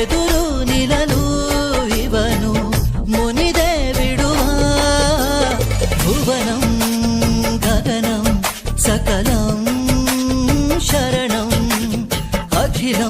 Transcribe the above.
ఎదురు నిలలు ఇవను మునిదేవిడువా భువనం